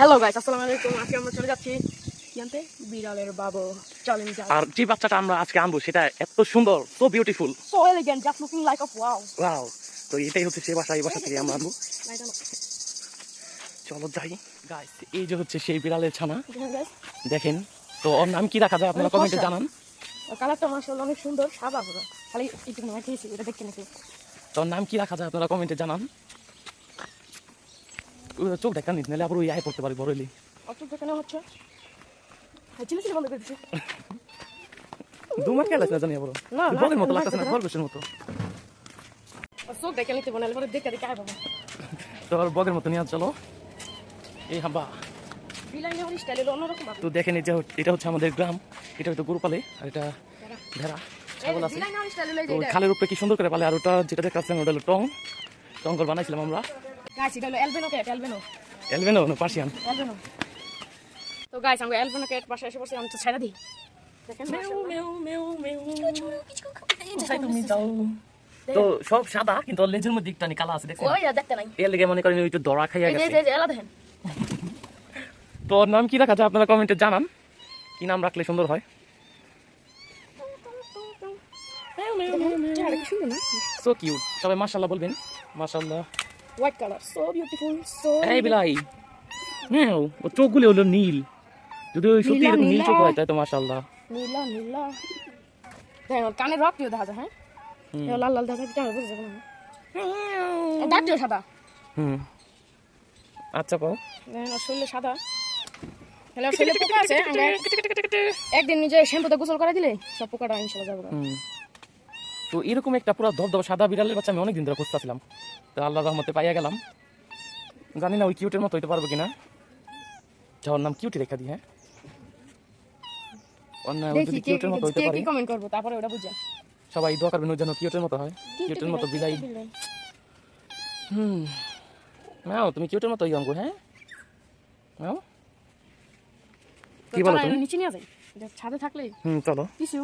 Hello guys আসসালামু আলাইকুম। আজকে আমরা চলে যাচ্ছি কি আনতে বিড়ালের বাবু চলেন যাই আর যে বাচ্চাটা আমরা আজকে আনব সেটা এত সুন্দর so beautiful so elegant just looking like of wow wow তো এটাই হচ্ছে সে বাসা এই বাসা থেকে আমরা আনব। চলো যাই। গাইস এই যে হচ্ছে সেই বিড়ালের ছানা। দেখেন তো ওর নাম কি রাখা যায় আপনারা কমেন্টে। জানান। কালারটা মাশাআল্লাহ অনেক সুন্দর সাদা পুরো। খালি একটু খেয়েছি এটা দেখতে নাকি। তো নাম কি রাখা যায় আপনারা কমেন্টে জানান। চোখ দেখা নিত নাহলে আবার ওই আয় পড়তে পারি বড়লি অত যেখানে হচ্ছে? বন্ধ করে দিচ্ছি দুমার না জানি বড় না, বলের মতো লাগতেছে না মতো। চোখ নিতে বানালে পরে দেখে আয় বাবা। তো আর বগের মতো নিয়ে চলো। এই বাবা তো দেখেন এই যে এটা হচ্ছে আমাদের গ্রাম। এটা হয়তো গরুপালে আর এটা ভেড়া। ছাগল আছে। খালের উপরে কি সুন্দর করে পালে আর ওটা যেটা দেখতে ওটা হলো টং। টঙ্গল বানাইছিলাম আমরা। গাইস এটা হলো এলবেনো ক্যাট এলবেনো এলভেনো না পার্সিয়ান এলবেনো তো গাইস আমরা এলবেনো ক্যাট পাশে এসে বসে আমি তো ছেড়ে দিই। দেখেন কোথায় তুমি যাও? তো সব সাদা কিন্তু লেজের মধ্যে একটু কালা আছে দেখছেন ওই দেখতে নাই। এর লেগে মনে করেন ওই তো দড়া খাইয়া গেছে। এই যে এলা দেখেন। তো ওর নাম কি রাখা যায় আপনারা কমেন্টে জানান। কি নাম রাখলে সুন্দর হয়? সো কিউট সবাই মাশাআল্লাহ বলবেন। মাশাআল্লাহ। White colour so beautiful so এই বিলাই হ্যাঁ ও চোখগুলো হলো নীল। যদি ওই সত্যি এরকম নীল। চোখ হয় তাই তো মাশাআল্লাহ। নীলা নীলা। দেখেন ওর কানের রকটিও দেখা যায় হ্যাঁ? লাল লাল দেখা যায় বুঝতে পারলাম না। দাঁতটিও সাদা। হুম। আচ্ছা পাও শরীরে সাদা। ওর শরীরে পোকা আছে একদিন নিজে শ্যাম্পুতে গোসল করে দিলে সব পোকাটা ইনশাল্লাহ যাবে। হুম। তো এরকম একটা পুরো ধবধব সাদা বিড়ালের বাচ্চা আমি অনেকদিন ধরে খুঁজতেছিলাম। তো আল্লাহ রহমতে পাইয়া গেলাম। জানি না ওই কিউটের মতো হইতে পারব কিনা। যাওয়ার নাম কিউটি রেখা দিই হ্যাঁ? কিউটের মতো হইতে কে কমেন্ট করব? তারপরে ওটা বুঝছেন সবাই দোয়া করবেন ওই যেন কিউটের মতো হয়। কিউটের মতো বিলাই। হুম। নাও তুমি কিউটের মতো ইয়ঙ্গ হ্যাঁ? নাও। কি বলো তুমি? নিচে নিয়ে যাই। ছাদে থাকলে হুম চলো। কিছু